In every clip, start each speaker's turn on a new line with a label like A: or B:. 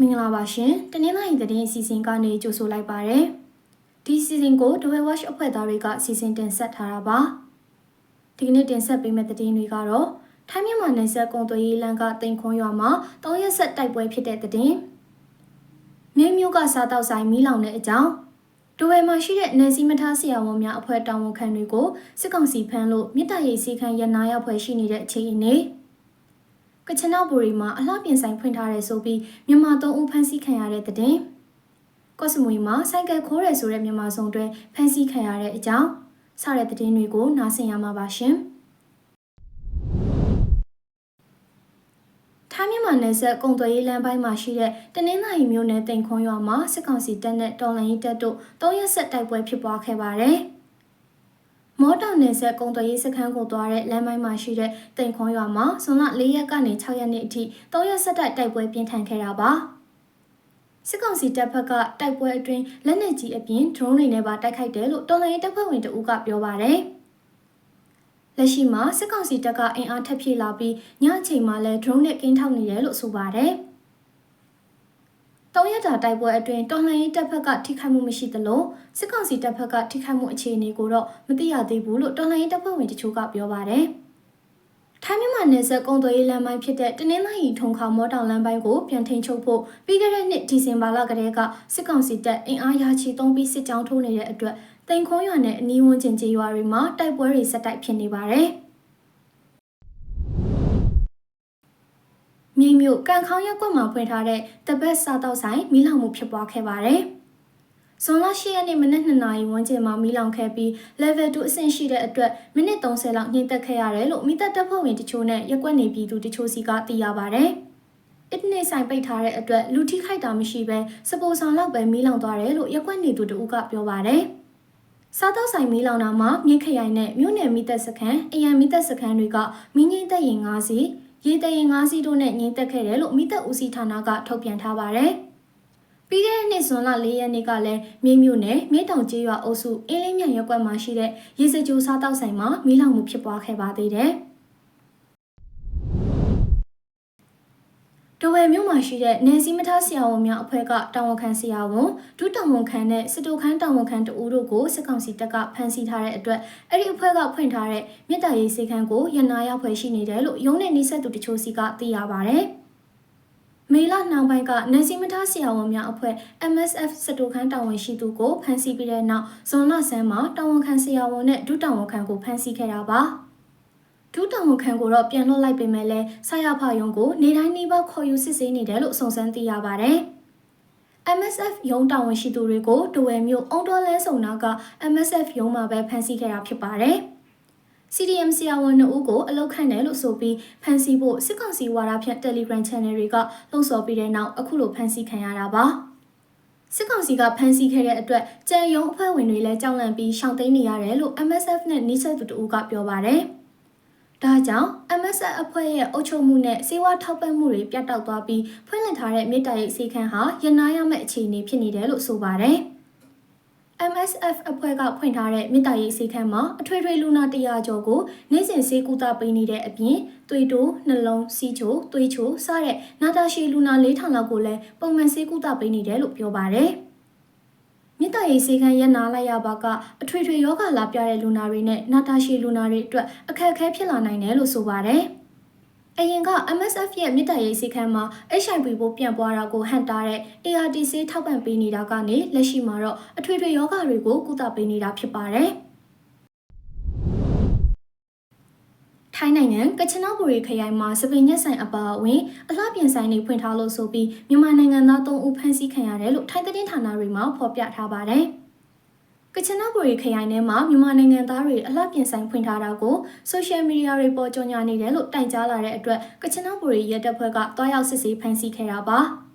A: မင်္ဂလာပါရှင်တနင်္လာရီသတင်းအစီအစဉ်ကနေကြိုဆိုလိုက်ပါရယ်ဒီအစီအစဉ်ကို The Watch အဖွဲ့သားတွေကစီစဉ်တင်ဆက်ထားတာပါဒီကနေ့တင်ဆက်ပေးမယ့်သတင်းတွေကတော့ထိုင်းမြန်မာနယ်စပ်ကုန်သွယ်ရေးလမ်းကတိမ်ခွန်းရွာမှာတောင်းရက်ဆက်တိုက်ပွဲဖြစ်တဲ့သတင်းမြို့မြို့ကစားတောက်ဆိုင်မီးလောင်တဲ့အကြောင်းဒိုဝဲမှာရှိတဲ့နယ်စည်းမထားဆရာဝန်များအဖွဲ့တာဝန်ခံတွေကိုစစ်ကောင်စီဖမ်းလို့မြစ်တာရိပ်စီခန်းရနာရောက်ဖွဲ့ရှိနေတဲ့အခြေအနေ ကချနာဘူရီမှာအလှပြင်ဆိုင်ဖွင့်ထားတယ်ဆိုပြီးမြန်မာသုံးဦးဖမ်းဆီးခံရတဲ့တဲ့တင်ကော့စမွေမှာစိုက်ကယ်ခိုးတယ်ဆိုတဲ့မြန်မာစုံတွဲဖမ်းဆီးခံရတဲ့အကြောင်းစတဲ့တဲ့တင်တွေကိုနားဆင်ရမှာပါရှင်ထိုင်းမြန်မာနယ်စပ်ကုံသွယ်ရေးလမ်းပိုင်းမှာရှိတဲ့တနင်္သာရီမြို့နယ်တိန်ခွန်ရွာမှာစစ်ကောင်စီတပ်နဲ့တော်လှန်ရေးတပ်တို့တောရက်ဆက်တိုက်ပွဲဖြစ်ပွားခဲ့ပါတယ်။ မော်တော်နယ်ဆက်ကုံသွယ်ရေးစခန်းကိုသွားတဲ့လမ်းပိုင်းမှာရှိတဲ့တိန်ခွန်ရွာမှာဇွန်လ၄ရက်ကနေ6ရက်နေ့အထိတောရက်ဆက်တိုက်တိုက်ပွဲပြင်းထန်ခဲ့တာပါ။စစ်ကောင်စီတပ်ဖက်ကတိုက်ပွဲအတွင်းလက်နက်ကြီးအပြင်ဒရုန်းတွေနဲ့ပါတိုက်ခိုက်တယ်လို့တော်လှန်ရေးတပ်ဖွဲ့ဝင်တအူးကပြောပါတယ်။လက်ရှိမှာစစ်ကောင်စီတပ်ကအင်အားထပ်ဖြည့်လာပြီးညအချိန်မှာလည်း drone နဲ့ကင်းထောက်နေတယ်လို့ဆိုပါတယ်။ တောင်ရတာတိုက်ပွဲအတွင်းတော်လှန်ရေးတပ်ဖက်ကထိခိုက်မှုမရှိသလိုစစ်ကောင်စီတပ်ဖက်ကထိခိုက်မှုအခြေအနေကိုတော့မသိရသေးဘူးလို့တော်လှန်ရေးတပ်ဖွဲ့ဝင်တချို့ကပြောပါတယ်။ထိုင်းမြန်မာနယ်စပ်ကုန်းသွယ်ရေးလမ်းပိုင်းဖြစ်တဲ့တနင်္လာရီထုံခေါမောတောင်လမ်းပိုင်းကိုပြန်ထိန်ချုပ်ဖို့ပြီးခဲ့တဲ့နှစ်ဒီဇင်ဘာလကတည်းကစစ်ကောင်စီတပ်အင်အားရာချီသုံးပြီးစစ်ကြောင်းထိုးနေတဲ့အတွက်တိန်ခွန်ရွာနဲ့အနီးဝန်းကျင်ကျေးရွာတွေမှာတိုက်ပွဲတွေဆက်တိုက်ဖြစ်နေပါတယ်။ မြေမြို့ကန်ခေါင်းရက်ကွက်မှာဖွင့်ထားတဲ့တပတ်စားတော့ဆိုင်မီးလောင်မှုဖြစ်ပွားခဲ့ပါတယ်။ဇွန်လ10ရက်နေ့မနက်2နာရီဝန်းကျင်မှာမီးလောင်ခဲ့ပြီး level 2အဆင့်ရှိတဲ့အတွက်မိနစ်30လောက်ညှိတက်ခဲ့ရတယ်လို့မိသက်တပ်ဖွဲ့ဝင်တချို့နဲ့ရက်ကွက်နေပြည်သူတချို့စီကသိရပါတယ်။အစ်နေဆိုင်ပိတ်ထားတဲ့အတွက်လူထိခိုက်တာမရှိဘဲစပိုဆောင်လောက်ပဲမီးလောင်သွားတယ်လို့ရက်ကွက်နေသူတို့ကပြောပါတယ်။စားတော့ဆိုင်မီးလောင်တာမှာမြင်းခရိုင်နဲ့မြို့နယ်မိသက်စခန်းအရန်မိသက်စခန်းတွေကမင်းငိမ့်သက်ရင်၅စီ ရေတရင်၅စီတို့နဲ့ငိမ့်သက်ခဲ့တယ်လို့မိသက်ဦးစီးဌာနကထုတ်ပြန်ထားပါတယ်။ပြီးခဲ့တဲ့နှစ်ဇွန်လ၄ရက်နေ့ကလည်းမြင်းမြို့နယ်မြင်းတောင်ကျေးရွာအုပ်စုအင်းလေးမြိုင်ရပ်ကွက်မှာရှိတဲ့ရေစကြိုစားတော့ဆိုင်မှာမီးလောင်မှုဖြစ်ပွားခဲ့ပါသေးတယ်။တဝ ယ်မြို့မှာရှိတဲ့နယ်စည်းမထားဆရာဝန်များအဖွဲ့ကတာဝန်ခံဆရာဝန်ဒုတာဝန်ခံနဲ့စစ်တိုခန်းတာဝန်ခံတဦးတို့ကိုစစ်ကောင်စီတပ်ကဖမ်းဆီးထားတဲ့အတွက်အဲ့ဒီအဖွဲ့ကဖွင့်ထားတဲ့မြေတားရေးစေခန်းကိုရန်နာရောက်ဖွဲ့ရှိနေတယ်လို့ရုံးနဲ့နှိစက်သူတချို့စီကသိရပါဗျ။မေလနှောင်းပိုင်းကနယ်စည်းမထားဆရာဝန်များအဖွဲ့ MSF စတိုခန်းတာဝန်ရှိသူကိုဖမ်းဆီးပြီးတဲ့နောက်ဇွန်လဆန်းမှာတာဝန်ခံဆရာဝန်နဲ့ဒုတာဝန်ခံကိုဖမ်းဆီးခဲ့တာပါ။ ဒုတောင်ဝန်ခံကိုတော့ပြန်လွှတ်လိုက်ပေမဲ့လည်းဆရာဖယုံကိုနေတိုင်းနေပါခေါ်ယူစစ်ဆေးနေတယ်လို့စုံစမ်းသိရပါတယ်။ MSF ရုံးတာဝန်ရှိသူတွေကိုဒဝယ်မြို့အုံတော်လဲစုံနာက MSF ရုံးမှာပဲဖမ်းဆီးခဲ့တာဖြစ်ပါတယ်။ CDM ဆရာဝန်2ဦးကိုအလောက်ခံတယ်လို့ဆိုပြီးဖမ်းဆီးဖို့စစ်ကောင်စီဝါဒဖြန့် Telegram Channel တွေကလှုံ့ဆော်ပြီးတဲ့နောက်အခုလိုဖမ်းဆီးခံရတာပါ။စစ်ကောင်စီကဖမ်းဆီးခဲ့တဲ့အတွက်ကြံရုံအဖွဲ့ဝင်တွေလည်းကြောက်လန့်ပြီးရှောင်သိမ်းနေရတယ်လို့ MSF နဲ့နှိစက်သူတို့ကပြောပါတယ်။ ဒါကြောင့် MSN အဖွဲ့ရဲ့အုပ်ချုပ်မှုနဲ့စေဝါထောက်ပံ့မှုတွေပြတ်တောက်သွားပြီးဖွင့်လှစ်ထားတဲ့မြေတားရိပ်စီခန်းဟာရနာရမယ့်အခြေအနေဖြစ်နေတယ်လို့ဆိုပါတယ်။ MSF အဖွဲ့ကဖွင့်ထားတဲ့မြေတားရိပ်စီခန်းမှာအထွေထွေလူနာ100ကျော်ကိုနေ့စဉ်ဆေးကုသပေးနေတဲ့အပြင်သွေးတိုးနှလုံးစီးချိုသွေးချိုစတဲ့နာတာရှည်လူနာ4000လောက်ကိုလည်းပုံမှန်ဆေးကုသပေးနေတယ်လို့ပြောပါတယ်။ မြစ်တာရေးစေခန်းရနာလိုက်ရပါကအထွေထွေယောဂလာပြတဲ့လူနာတွေနဲ့နာတာရှည်လူနာတွေအတွက်အခက်အခဲဖြစ်လာနိုင်တယ်လို့ဆိုပါတယ်။အရင်က MSF ရဲ့မြစ်တာရေးစေခန်းမှာ HIV ပိုးပြန့်ပွားတာကိုဟန်တာတဲ့ ART ဆေးထောက်ပံ့ပေးနေတာကနေလက်ရှိမှာတော့အထွေထွေယောဂတွေကိုကုသပေးနေတာဖြစ်ပါတယ်။ ထိုင်းနိုင်ငံကချနဘူရီခရိုင်မှာစပင်ညက်ဆိုင်အပါအဝင်အလှပြင်ဆိုင်တွေဖွင့်ထားလို့ဆိုပြီးမြန်မာနိုင်ငံသား၃ဦးဖမ်းဆီးခံရတယ်လို့ထိုင်းသတင်းဌာနတွေမှာဖော်ပြထားပါတယ်။ကချနဘူရီခရိုင်ထဲမှာမြန်မာနိုင်ငံသားတွေအလှပြင်ဆိုင်ဖွင့်ထားတာကိုဆိုရှယ်မီဒီယာတွေပေါ်ကြော်ညာနေတယ်လို့တိုင်ကြားလာတဲ့အတွက်ကချနဘူရီရဲတပ်ဖွဲ့ကတွားရောက်စစ်ဆေးဖမ်းဆီးခဲ့တာပါ။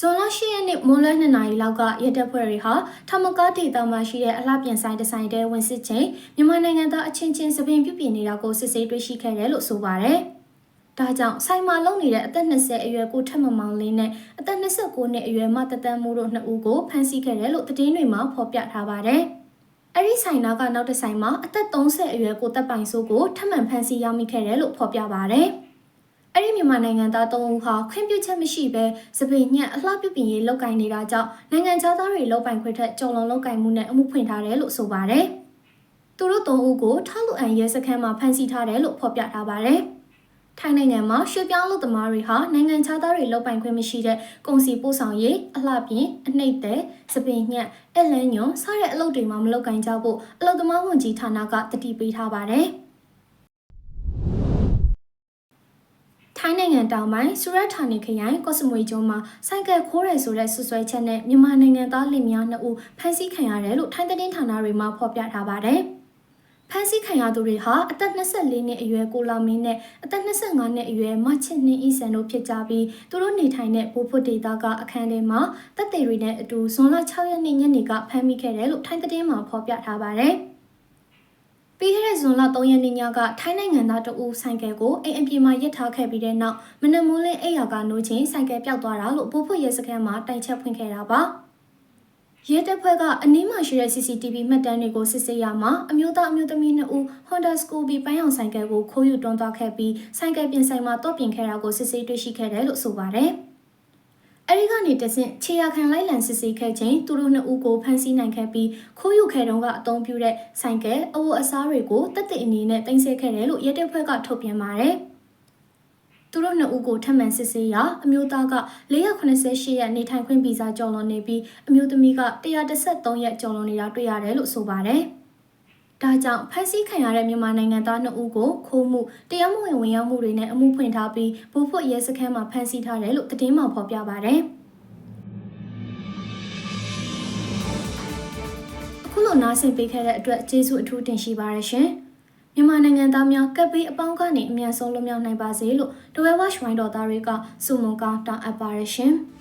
A: ဇွန်လ10ရက်နေ့မွန်းလွဲ2နာရီလောက်ကရဲတပ်ဖွဲ့တွေဟာထမကားဒေသမှာရှိတဲ့အလှပြင်ဆိုင်တစ်ဆိုင်တဲဝင်စစ်ချိန်မြန်မာနိုင်ငံသားအချင်းချင်းစပင်ပြုပြင်နေတာကိုစစ်ဆေးတွေ့ရှိခဲ့တယ်လို့ဆိုပါတယ်။ဒါကြောင့်ဆိုင်မှာလုံနေတဲ့အသက်20အရွယ်ကိုထက်မမောင်လေးနဲ့အသက်29နှစ်အရွယ်မတတန်းမိုးတို့နှစ်ဦးကိုဖမ်းဆီးခဲ့တယ်လို့သတင်းတွေမှာဖော်ပြထားပါတယ်။အဲ့ဒီဆိုင်နာကနောက်တစ်ဆိုင်မှာအသက်30အရွယ်ကိုတပ်ပိုင်စိုးကိုထပ်မံဖမ်းဆီးရမိခဲ့တယ်လို့ဖော်ပြပါတယ်။ အအဲ့ဒီမြန်မာနိုင်ငံသား၃ဦးဟာခွင့်ပြုချက်မရှိဘဲစပင်ညက်အလှပြုပြင်ရေးလုပ်ကင်နေတာကြောင့်နိုင်ငံခြားသားတွေလုပ်ပိုင်ခွင့်ထက်ကြော်လွန်လုပ်ကင်မှုနဲ့အမှုဖွင့်ထားတယ်လို့ဆိုပါတယ်။သူတို့၃ဦးကိုထောက်လူအန်ရဲစခန်းမှာဖမ်းဆီးထားတယ်လို့ဖော်ပြထားပါတယ်။ထိုင်းနိုင်ငံမှာရွှေပြောင်းလုပ်သမားတွေဟာနိုင်ငံခြားသားတွေလုပ်ပိုင်ခွင့်မရှိတဲ့ကုန်စည်ပို့ဆောင်ရေးအလှပြင်အနှိမ့်သက်စပင်ညက်အလန်းညွန်စတဲ့အလုပ်တွေမှာမလုပ်ကင်ကြဖို့အလုပ်သမားဝန်ကြီးဌာနကတတိပေးထားပါတယ်။ ထိုင်းနိုင်ငံတောင်ပိုင်းဆူရတ်ဌာနီခရိုင်ကော့စမွေကျွန်းမှာစိုက်ကယ်ခိုးရဲဆိုတဲ့ဆွဆွဲချက်နဲ့မြန်မာနိုင်ငံသားလင်မယားနှစ်ဦးဖမ်းဆီးခံရတယ်လို့ထိုင်းသတင်းဌာနတွေမှာဖော်ပြထားပါတယ်။ဖမ်းဆီးခံရသူတွေဟာအသက်24နှစ်အရွယ်ကိုလာမင်းနဲ့အသက်25နှစ်အရွယ်မချစ်နှင်းအီဆန်တို့ဖြစ်ကြပြီးသူတို့နေထိုင်တဲ့ဘူဖွတ်ဒေတာကအခန်းထဲမှာတပ်တွေတွေနဲ့အတူဇွန်လ6ရက်နေ့ညနေကဖမ်းမိခဲ့တယ်လို့ထိုင်းသတင်းမှာဖော်ပြထားပါတယ်။ ပြီးခဲ့တဲ့ဇွန်လ3ရက်နေ့ညကထိုင်းနိုင်ငံသားတအူဆိုင်ကယ်ကိုအိမ်အပြင်မှာရပ်ထားခဲ့ပြီးတဲ့နောက်မနက်မိုးလင်းအိယာကနိုးချင်းဆိုင်ကယ်ပျောက်သွားတာလို့ဘူဖွတ်ရဲစခန်းမှာတိုင်ချက်ဖွင့်ခဲ့တာပါ။ရဲတပ်ဖွဲ့ကအနီးမှာရှိတဲ့ CCTV မှတ်တမ်းတွေကိုစစ်ဆေးရမှာအမျိုးသားအမျိုးသမီးနှစ်ဦး Honda Scoopy ပန်းရောင်ဆိုင်ကယ်ကိုခိုးယူတွန်းသွားခဲ့ပြီးဆိုင်ကယ်ပြင်ဆိုင်မှာတော့ပြင်ခဲ့တာကိုစစ်ဆေးတွေ့ရှိခဲ့တယ်လို့ဆိုပါတယ်။ အဲဒီကနေတဆင့်ခြေရခံလိုက်လံစစ်ဆေးခဲ့ချိန်သူတို့နှစ်ဦးကိုဖမ်းဆီးနိုင်ခဲ့ပြီးခိုးယူခဲ့တုန်းကအုံပြုတဲ့ဆိုင်ကယ်အဝတ်အစားတွေကိုတက်တဲ့အနေနဲ့တင်ဆက်ခဲ့တယ်လို့ရဲတပ်ဖွဲ့ကထုတ်ပြန်ပါတယ်။သူတို့နှစ်ဦးကိုထပ်မံစစ်ဆေးရာအမျိုးသားက488ရက်နေထိုင်ခွင့်ဗီဇာကျော်လွန်နေပြီးအမျိုးသမီးက133ရက်ကျော်လွန်နေတာတွေ့ရတယ်လို့ဆိုပါတယ်။ ဒါကြောင့်ဖမ်းဆီးခံရတဲ့မြန်မာနိုင်ငံသားနှစ်ဦးကိုခိုးမှုတရားမဝင်ဝင်ရောက်မှုတွေနဲ့အမှုဖွင့်ထားပြီးဘူဖွတ်ရဲစခန်းမှာဖမ်းဆီးထားတယ်လို့သတင်းမှဖော်ပြပါတယ်။အခုလိုနားဆင်ပေးခဲ့တဲ့အတွက်ကျေးဇူးအထူးတင်ရှိပါရရှင်။မြန်မာနိုင်ငံသားများကပ်ပေးအပေါင်းကနေအမြန်ဆုံးလွတ်မြောက်နိုင်ပါစေလို့တဝဲဝါရှ်ဝိုင်းတော်သားတွေကစုမုံကောင်းတောင်းအပ်ပါရရှင်။